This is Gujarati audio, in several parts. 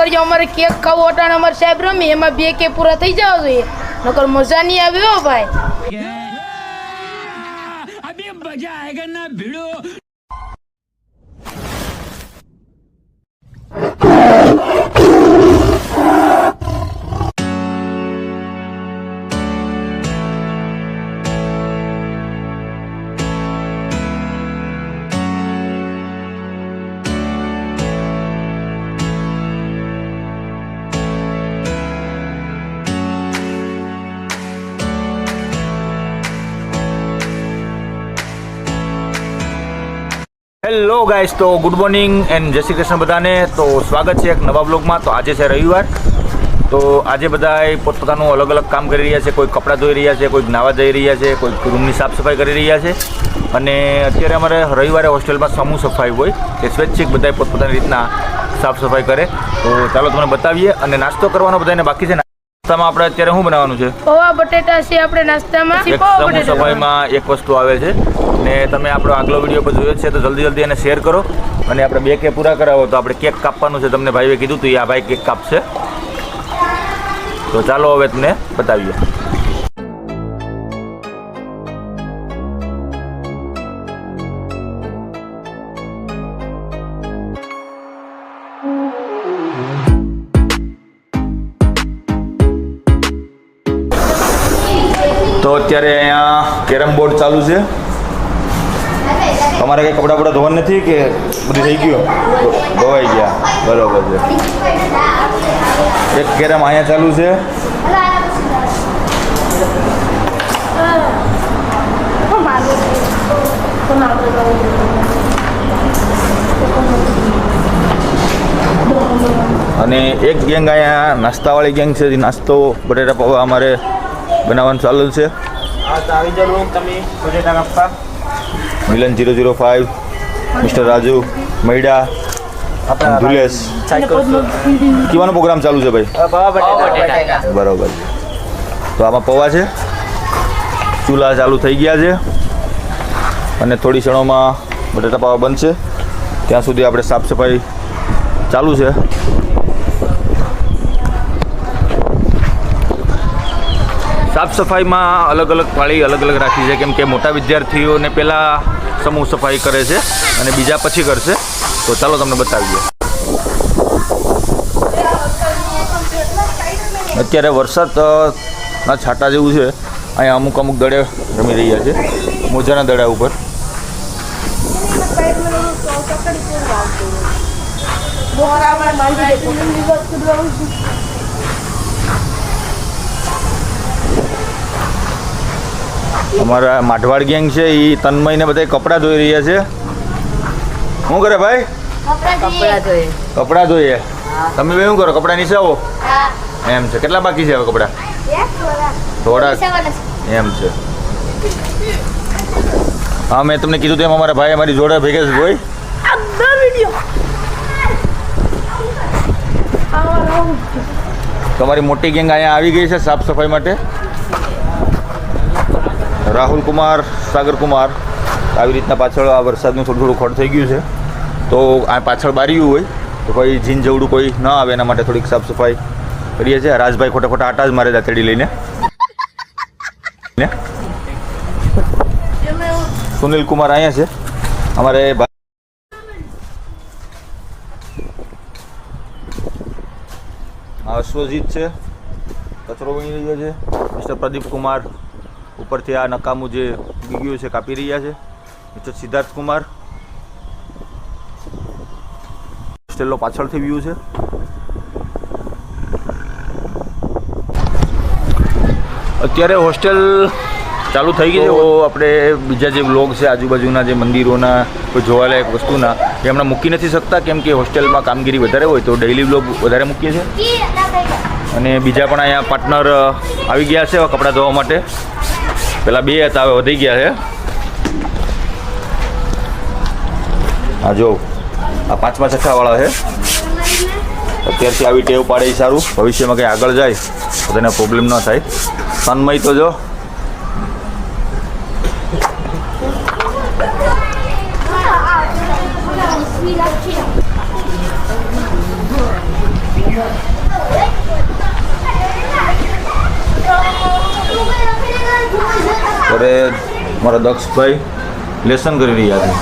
કરજો, અમારે કેક ખાવું અટાણ અમારે સાહેબ રમી, એમાં બે કે પૂરા થઈ જવા જોઈએ. નકર મજા નહીં આવે હો ભાઈ. अभी હેલો ગાઈસ તો ગુડ મોર્નિંગ એન્ડ જય શ્રી કૃષ્ણ બધાને. તો સ્વાગત છે એક નવા બ્લોગમાં તો આજે છે રવિવાર. તો આજે બધા પોતપોતાનું અલગ અલગ કામ કરી રહ્યા છે. કોઈ કપડાં ધોઈ રહ્યા છે, કોઈ નાવા જઈ રહ્યા છે, કોઈ રૂમની સાફ સફાઈ કરી રહ્યા છે. અને અત્યારે અમારે રવિવારે હોસ્ટેલમાં સમૂહ સફાઈ હોય. કે સ્વૈચ્છિક બધા પોતપોતાની રીતના સાફ સફાઈ કરે. તો ચાલો તમને બતાવીએ અને નાસ્તો કરવાનો બધાને બાકી છે. નાસ્તામાં આપણે અત્યારે શું બનાવવાનું છે? પૌવા બટેટા છે આપણે નાસ્તામાં. એક સમૂહ સફાઈમાં એક વસ્તુ આવે છે ને તમે આપણો આગલો વીડિયો પર જોયો છે તો જલ્દી જલ્દી એને શેર કરો અને આપણે બે કે પૂરા કરાવો તો આપણે કેક કાપવાનું છે તમને ભાઈએ કીધું હતું આ ભાઈ કેક કાપશે. તો ચાલો હવે તમને બતાવીએ. તમારે કંઈ કપડાં બપડા ધોવાનું નથી કે બધું થઈ ગયું? ધોવાઈ ગયા. બરોબર છે. એક કેરમ અહીંયા ચાલુ છે. અને એક ગેંગ અહીંયા નાસ્તાવાળી ગેંગ છે નાસ્તો બટેટા પૌવા અમારે બનાવવાનું ચાલુ છે. તમે બટેટા કાપવા Milan zero zero five mister Raju Maida Dhulesh. કેવાનો પ્રોગ્રામ ચાલુ છે ભાઈ? બરાબર બરોબર તો આમાં પૌવા છે. ચૂલા ચાલુ થઈ ગયા છે. અને થોડી ક્ષણોમાં બટેટા પાવા બનશે ત્યાં સુધી આપણે સાફ સફાઈ ચાલુ છે. સાફ સફાઈમાં અલગ અલગ પાળી અલગ અલગ રાખી છે. કેમ કે મોટા વિદ્યાર્થીઓને પહેલાં સમૂહ સફાઈ કરે છે અને બીજા પછી કરશે. તો ચાલો તમને બતાવીએ. અત્યારે વરસાદ ના છાંટા જેવું છે. અહીંયા અમુક અમુક દડે રમી રહ્યા છે. મોજાના દડા ઉપર. અમારા માઢવાડ ગેંગ છે એ તન્મયને બધા કપડાં ધોઈ રહ્યા છે. શું કરે ભાઈ? કપડાં ધોઈએ. તમે બે શું કરો? કપડાં નીસાવો આવો એમ છે. કેટલા બાકી છે હવે કપડાં? થોડા. એમ છે. હા મેં તમને કીધું તેમ અમારા ભાઈ અમારી જોડે ભેગા છે ભાઈ તમારી મોટી ગેંગ અહીંયા આવી ગઈ છે સાફ સફાઈ માટે. રાહુલ કુમાર, સાગર કુમાર, આવી રીતના પાછળ આ વરસાદનું થોડું થોડું ખોટ થઈ ગયું છે. તો આ પાછળ બારીયું હોય, તો કોઈ જીન જેવડું કોઈ ન આવે, એના માટે થોડીક સાફ સફાઈ કરીએ છીએ. રાજભાઈ ખોટા ખોટા આટા જ મારે દાતડી લઈને. સુનિલ કુમાર અહીંયા છે. અમારે અશ્વજીત છે. કચરો વીણી રહ્યો છે. મિસ્ટર પ્રદીપ કુમાર. ઉપરથી આ નકામું જે ઉગી છે કાપી રહ્યા છે. મિસ્ટર સિદ્ધાર્થ કુમાર. હોસ્ટેલનો પાછળથી વ્યૂ છે. અત્યારે હોસ્ટેલ ચાલુ થઈ ગઈ છે. આપણે બીજા જે બ્લોગ છે આજુબાજુના જે મંદિરોના કોઈ જોવાલાયક વસ્તુના એ હમણાં મૂકી નથી શકતા કેમ કે હોસ્ટેલમાં કામગીરી વધારે હોય તો ડેઈલી બ્લોગ વધારે મૂકીએ છીએ. અને બીજા પણ અહીંયા પાર્ટનર આવી ગયા છે કપડાં ધોવા માટે. પેલા બે હતા, હવે વધી ગયા છે. હા જો, આ પાંચમા છઠ્ઠાવાળા છે. અત્યારથી આવી ટેવ પાડે સારું. ભવિષ્યમાં કંઈ આગળ જાય તો તેને પ્રોબ્લેમ ન થાય. તન્મય તો જો મારા દક્ષભાઈ લેસન કરી રહ્યા છે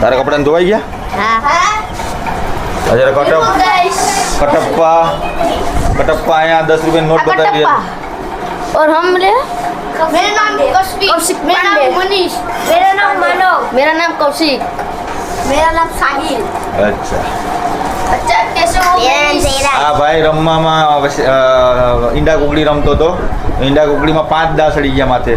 તારા કપડાને ધોવાઈ ગયા આજે કટપ કટપ્પા કટપ્પા અહીંયા દસ રૂપિયાની નોટ બતાવી રહ્યા और हम ले मेरा नाम कौशिक कौशिक मेरा पांडे। नाम मनीष मेरा नाम मानव मेरा नाम कौशिक मेरा नाम साहिल અચ્છા अच्छा कैसे हो આ ભાઈ, રમવામાં ઈંડા કુકડી રમતો હતો. ઈંડા કુકડીમાં પાંચ દા સડી ગયા માથે.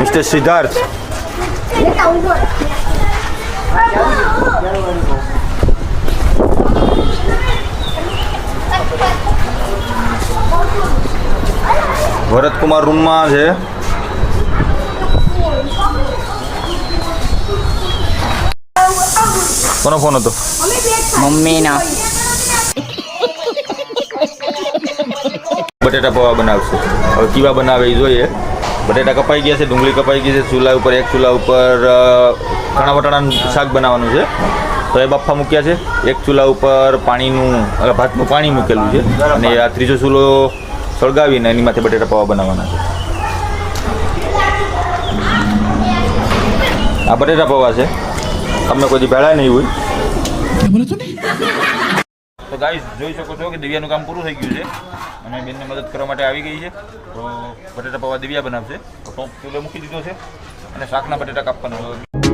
મિસ્ટર સિદ્ધાર્થ. ભરતકુમાર રૂમમાં છે. કોનો ફોન હતો? મમ્મીના. બટેટા પૌવા બનાવશે. હવે કીવા બનાવે એ જોઈએ. બટેટા કપાઈ ગયા છે ડુંગળી કપાઈ ગઈ છે ચૂલા ઉપર એક ચૂલા ઉપર ઘણા વટાણાનું શાક બનાવવાનું છે. તો એ બાફા મૂક્યા છે. એક ચૂલા ઉપર પાણીનું ભાતનું પાણી મૂકેલું છે. અને આ ત્રીજો ચૂલો સળગાવીને એની માથે બટેટા પૌવા બનાવવાના છે. આ બટેટા પૌવા છે. તમને કોઈ ભેળા નહીં હોય. તો ગાઈસ જોઈ શકો છો કે દિવ્યાનું કામ પૂરું થઈ ગયું છે અને બેનને મદદ કરવા માટે આવી ગઈ છે. તો બટેટા પૌવા દિવ્યા બનાવશે. તો ટોપ ચૂલે મૂકી દીધો છે અને શાકના બટેટા કાપવાના.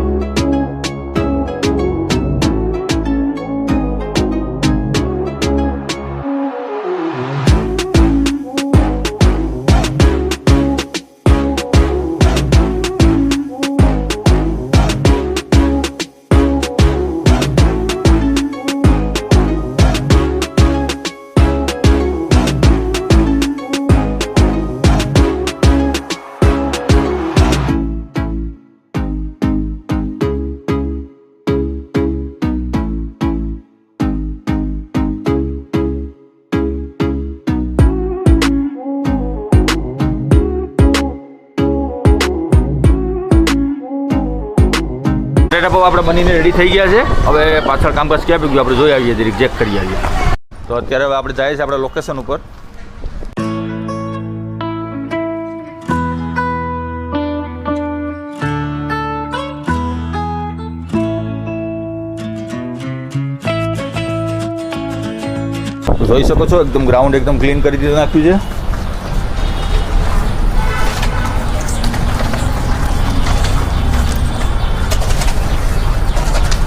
આપણે બનીને રેડી થઈ ગયા છે. હવે પાછળ કામકાજ ક્યાં ગયું આપણે જોઈ આવીએ, જરીક ચેક કરી આવીએ. તો અત્યારે હવે આપણે જાય છે આપણા લોકેશન ઉપર. જોઈ શકો છો, એકદમ ગ્રાઉન્ડ એકદમ ક્લીન કરી દીધું, નાખ્યું છે.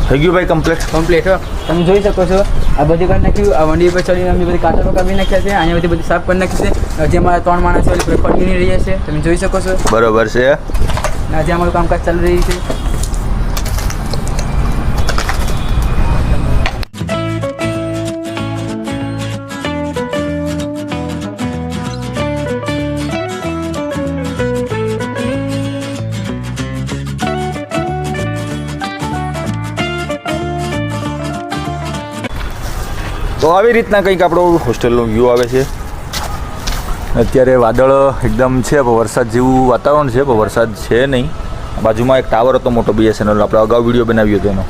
થઈ ગયું ભાઈ કમ્પ્લેટ કમ્પ્લીટ હો. તમે જોઈ શકો છો આ બધી કરી નાખ્યું. આ વંડી પર ચડીને અમે બધી કાચા કાપી નાખ્યા છે. અહીંયા બધી બધી સાફ કરી નાખી છે. હજી અમારા ત્રણ માણસો પડી નહીં રહ્યા છે. તમે જોઈ શકો છો. બરોબર છે. આજે અમારું કામકાજ ચાલી રહ્યું છે. આવી રીતના કંઈક આપણો હોસ્ટેલનો વ્યૂ આવે છે. અત્યારે વાદળ એકદમ છે વરસાદ જેવું વાતાવરણ છે, પણ વરસાદ છે નહીં. બાજુમાં એક ટાવર હતો, મોટો બીએસએનએલ આપણે અગાઉ વીડિયો બનાવ્યો હતો એનો.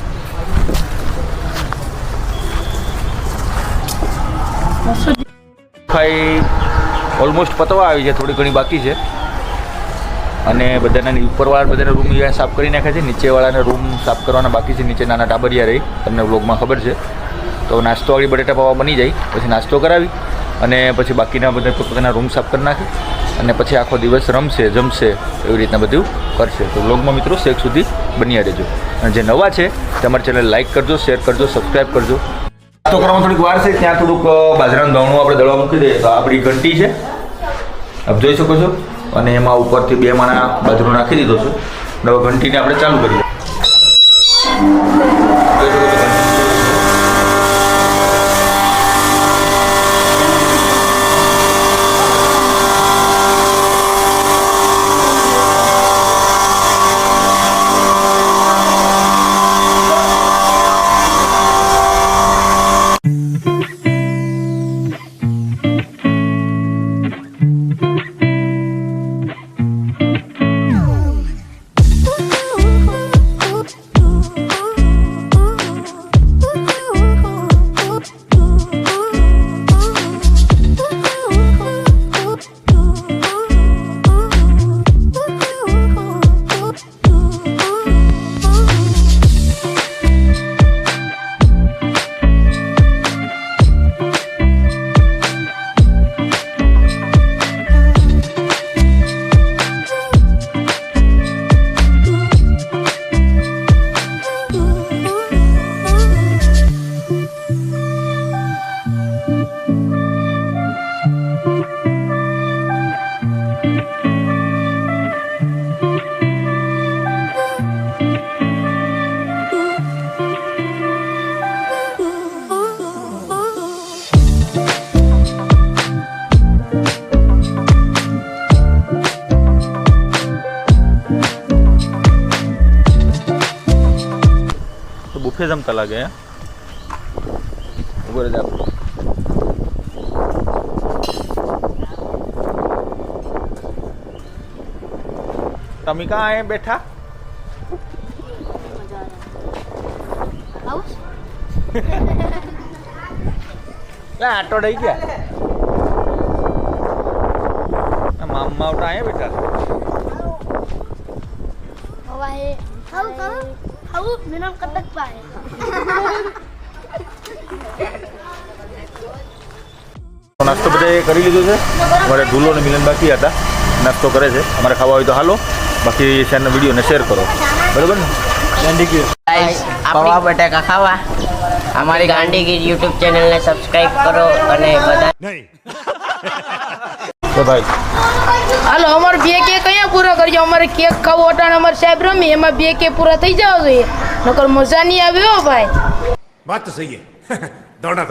ખાઈ ઓલમોસ્ટ પતવા આવી છે, થોડી ઘણી બાકી છે. અને બધાના ઉપરવાળા બધાના રૂમ સાફ કરી નાખ્યા છે. નીચેવાળાના રૂમ સાફ કરવાના બાકી છે, નીચે નાના ટાબરિયા રહી. તમને વ્લોગમાં ખબર છે. તો નાસ્તો આવડી બટેટા પાવા બની જાય. પછી નાસ્તો કરાવી અને પછી બાકીના બધા પોતપોતાના રૂમ સાફ કરી નાખે અને પછી આખો દિવસ રમશે, જમશે, એવી રીતના બધું કરશે. તો બ્લોગમાં મિત્રો શેક સુધી બન્યા રહેજો. અને જે નવા છે, તમારી ચેનલ લાઇક કરજો શેર કરજો સબસ્ક્રાઈબ કરજો. નાસ્તો કરવામાં થોડીક વાર છે, ત્યાં થોડુંક બાજરાનું દવણું આપણે દળવા મૂકી દઈએ. તો આપણી ઘંટી છે. આપ જોઈ શકો છો. અને એમાં ઉપરથી બે માણા બાજરો નાખી દીધો છે. નવા ઘંટીને આપણે ચાલુ કરીએ. ઊભો રહી જા. તમે કાં અહીંયા બેઠા આટો ડઈ ગયા મામા અહીંયા બેઠા કહો હાઉ મેનો પાય નાસ્તો બધે કરી લીધો છે અમારે ધૂલો અને મિલન બાકી હતા નાસ્તો કરે છે અમારે ખાવા હોય તો હાલો બાકી શેરના વિડીયોને શેર કરો બરાબર ને ગાઈસ પૌવા બટાકા ખાવા અમારી ગાંધીગીર યુટ્યુબ ચેનલને સબસ્ક્રાઇબ કરો અને બધા તો હાલો અમારે બે કે કયા પૂરા કરજો. અમારે કેક ખાવો અટાણ અમારે સાહેબ રમી એમાં બે કે પૂરા થઈ જવા જોઈએ. નકર મજા નહીં આવ્યો ભાઈ. વાત સહી દોડા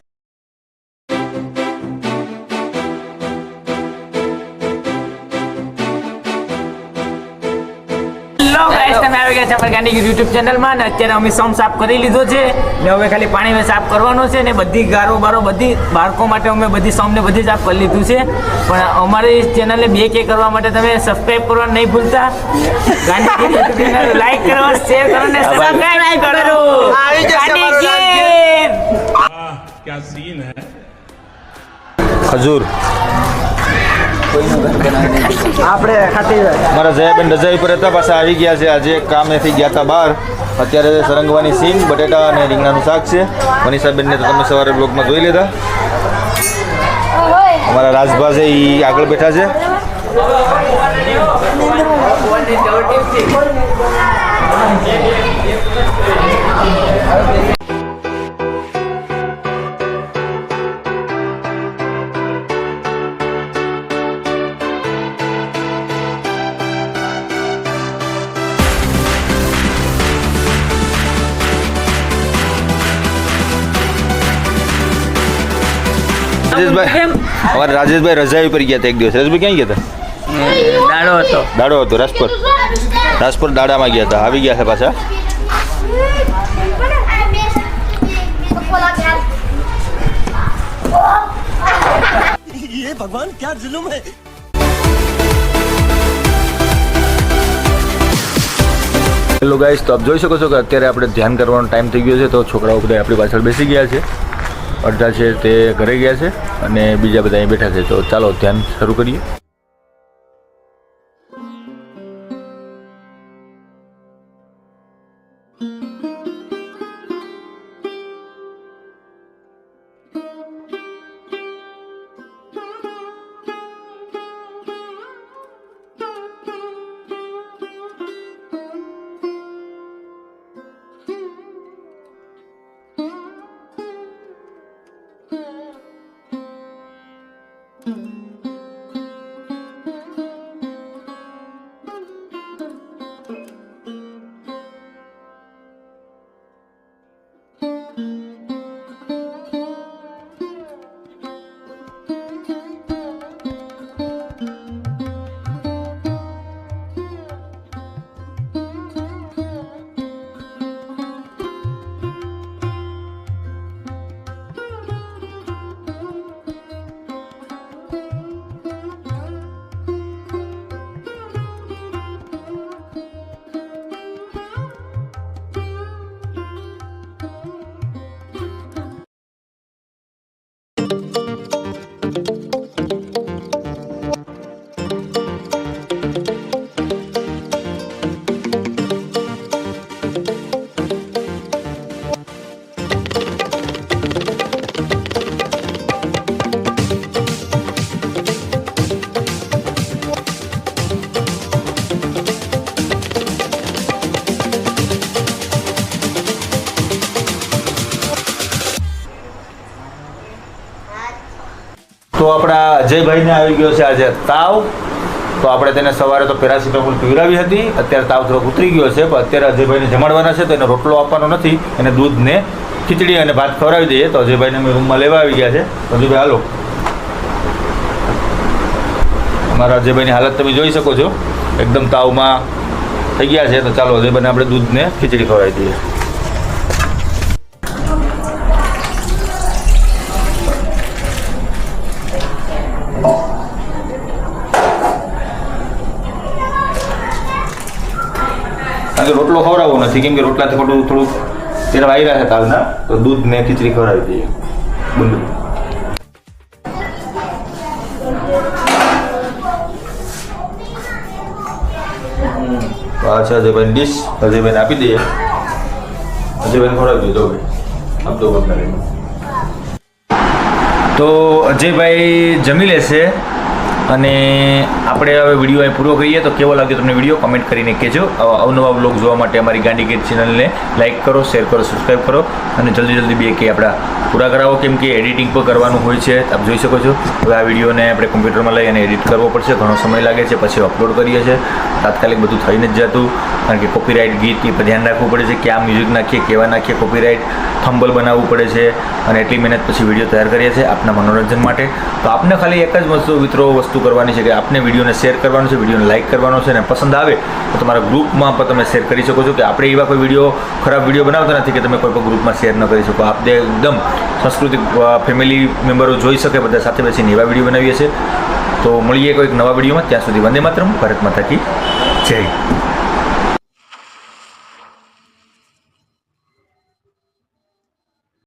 આવી ગયા છે અમારી ગાંધી યુટ્યુબ ચેનલમાં ને અત્યારે અમે સમ સાફ કરી લીધો છે ને હવે ખાલી પાણી સાફ કરવાનો છે ને બધી ગારો બારો બધી બાળકો માટે અમે બધી સમ ને બધી સાફ કરી લીધું છે પણ અમારી ચેનલને બે કે કરવા માટે તમે સબસ્ક્રાઇબ કરવા નહીં ભૂલતા ગાંધી યુટ્યુબ ચેનલ લાઈક કરો શેર કરો ને સબસ્ક્રાઇબ કરો ગાંધીગીર क्या सीन है ખજૂર મારા જયાબેન રજાઈ પર હતા, પાછા આવી ગયા છે. આજે કામેથી ગયા હતા બહાર. અત્યારે સરંગવાની સીંગ બટેટા અને રીંગણાનું શાક છે. મનીષાબેનને તો તમે સવારે બ્લોગમાં જોઈ લીધા. અમારા રાજભા છે એ આગળ બેઠા છે. રાજેશભાઈ અમારા રાજેશભાઈ રજાઈ ઉપર ગયા હતા એક દિવસ. રાજભાઈ ક્યાં ગયા હતા? દાડો હતો. દાડો હતો રાજપર. રાજપર દાડામાં ગયા હતા. આવી ગયા છે પાછા? હેલો ગાઈસ તો આપ જોઈ શકો છો કે અત્યારે આપણે ધ્યાન કરવાનો ટાઈમ થઈ ગયો છે તો છોકરાઓ બધા આપણી પાછળ બેસી ગયા છે. અડધા છે તે ઘરે ગયા છે અને બીજા બધા અહીં બેઠા છે. તો ચાલો ધ્યાન શરૂ કરીએ. અજયભાઈને આવી ગયો છે આજે તાવ. તો આપણે તેને સવારે તો પેરાસિટામોલ પીવડાવી હતી. અત્યારે તાવ થોડોક ઉતરી ગયો છે, પણ અત્યારે અજયભાઈને જમાડવાના છે, તો એને રોટલો આપવાનો નથી. એને દૂધને ખીચડી અને ભાત ખવડાવી દઈએ. તો અજયભાઈને અમે રૂમમાં લેવા આવી ગયા છે. અજયભાઈ, હાલો. અમારા અજયભાઈની હાલત તમે જોઈ શકો છો. એકદમ તાવમાં થઈ ગયા છે. તો ચાલો અજયભાઈને આપણે દૂધને ખીચડી ખવડાવી દઈએ. નથી કેમ કે રોટલાથી ખોટું થોડુંક તેના વાયરા હતા હાલના તો દૂધ ને ખીચડી ખવડાવી દઈએ. બોલું. પાછા અજયભાઈ ડીશ અજયભાઈને આપી દઈએ. અજયભાઈને ખવડાવી દઈએ. ભાઈ. આપતો તો અજયભાઈ જમી લેશે. અને આપણે હવે વીડિયો અહીં પૂરો કરીએ તો કેવો લાગ્યો તમને વીડિયો? કમેન્ટ કરીને કહેજો. અવનવા બ્લોગ જોવા માટે અમારી ગાંડી ગેટ ચેનલને લાઇક કરો શેર કરો સબસ્ક્રાઈબ કરો અને જલ્દી જલ્દી બે કે આપણા પૂરા કરાવો. કેમ કે એડિટિંગ પણ કરવાનું હોય છે. આપ જોઈ શકો છો. હવે આ વિડીયોને આપણે કમ્પ્યુટરમાં લઈ અને એડિટ કરવો પડશે. ઘણો સમય લાગે છે. પછી અપલોડ કરીએ છીએ. તાત્કાલિક બધું થઈ નથી જતું. કારણ કે કોપીરાઇટ ગીત એ ધ્યાન રાખવું પડે છે ક્યાં મ્યુઝિક નાખીએ, કેવા નાખીએ કોપીરાઇટ થંબલ બનાવવું પડે છે અને એટલી મહેનત પછી વીડિયો તૈયાર કરીએ છીએ આપના મનોરંજન માટે. તો આપને ખાલી એક જ વસ્તુ, મિત્રો વસ્તુ કરવાની છે કે આપને વિડીયોને શેર કરવાનો છે, વિડીયોને લાઇક કરવાનો છે અને પસંદ આવે તો તમારા ગ્રુપમાં પણ તમે શેર કરી શકો છો કે આપણે એવા કોઈ વીડિયો, ખરાબ વીડિયો બનાવતા નથી કે તમે કોઈ પણ ગ્રુપમાં શેર ન કરી શકો. આપણે એકદમ સાંસ્કૃતિક ફેમિલી મેમ્બરો જોઈ શકે, બધા સાથે બેસીને એવા વીડિયો બનાવીએ છીએ. તો મળીએ કોઈક નવા વિડીયોમાં. ત્યાં સુધી વંદે માત્રમ. ભારત માતા જય.